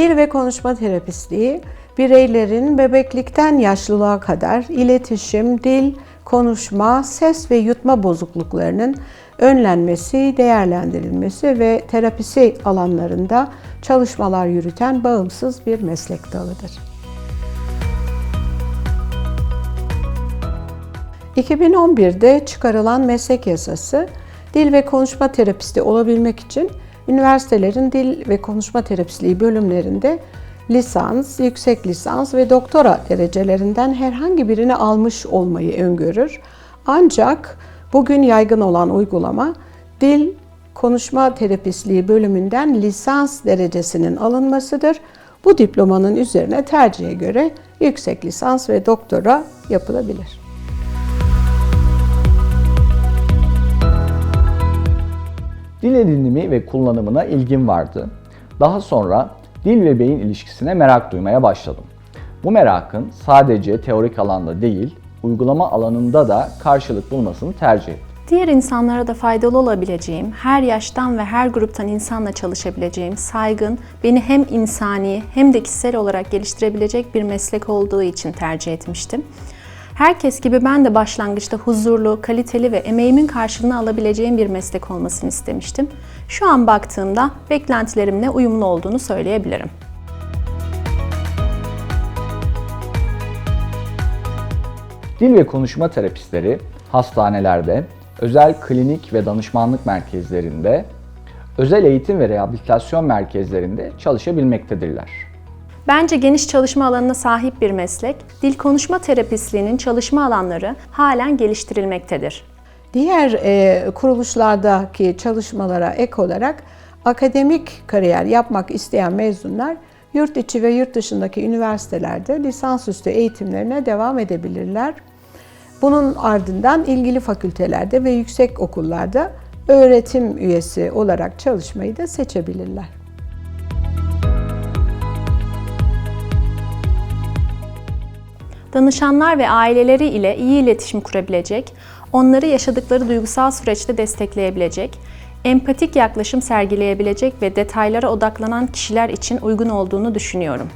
Dil ve konuşma terapistliği bireylerin bebeklikten yaşlılığa kadar iletişim, dil, konuşma, ses ve yutma bozukluklarının önlenmesi, değerlendirilmesi ve terapisi alanlarında çalışmalar yürüten bağımsız bir meslek dalıdır. 2011'de çıkarılan meslek yasası, dil ve konuşma terapisti olabilmek için üniversitelerin dil ve konuşma terapistliği bölümlerinde lisans, yüksek lisans ve doktora derecelerinden herhangi birini almış olmayı öngörür. Ancak bugün yaygın olan uygulama dil konuşma terapistliği bölümünden lisans derecesinin alınmasıdır. Bu diplomanın üzerine tercihe göre yüksek lisans ve doktora yapılabilir. Dil edinimi ve kullanımına ilgim vardı. Daha sonra dil ve beyin ilişkisine merak duymaya başladım. Bu merakın sadece teorik alanda değil, uygulama alanında da karşılık bulmasını tercih ettim. Diğer insanlara da faydalı olabileceğim, her yaştan ve her gruptan insanla çalışabileceğim, saygın, beni hem insani hem de kişisel olarak geliştirebilecek bir meslek olduğu için tercih etmiştim. Herkes gibi ben de başlangıçta huzurlu, kaliteli ve emeğimin karşılığını alabileceğim bir meslek olmasını istemiştim. Şu an baktığımda beklentilerimle uyumlu olduğunu söyleyebilirim. Dil ve konuşma terapistleri hastanelerde, özel klinik ve danışmanlık merkezlerinde, özel eğitim ve rehabilitasyon merkezlerinde çalışabilmektedirler. Bence geniş çalışma alanına sahip bir meslek, dil konuşma terapistliğinin çalışma alanları halen geliştirilmektedir. Diğer e, kuruluşlardaki çalışmalara ek olarak akademik kariyer yapmak isteyen mezunlar yurt içi ve yurt dışındaki üniversitelerde lisansüstü eğitimlerine devam edebilirler. Bunun ardından ilgili fakültelerde ve yüksek okullarda öğretim üyesi olarak çalışmayı da seçebilirler. Danışanlar ve aileleri ile iyi iletişim kurabilecek, onları yaşadıkları duygusal süreçte destekleyebilecek, empatik yaklaşım sergileyebilecek ve detaylara odaklanan kişiler için uygun olduğunu düşünüyorum.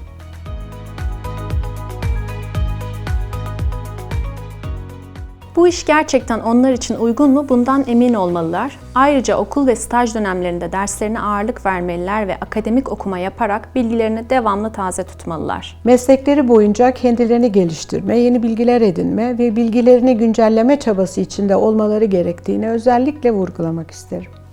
Bu iş gerçekten onlar için uygun mu bundan emin olmalılar. Ayrıca okul ve staj dönemlerinde derslerine ağırlık vermeliler ve akademik okuma yaparak bilgilerini devamlı taze tutmalılar. Meslekleri boyunca kendilerini geliştirme, yeni bilgiler edinme ve bilgilerini güncelleme çabası içinde olmaları gerektiğini özellikle vurgulamak isterim.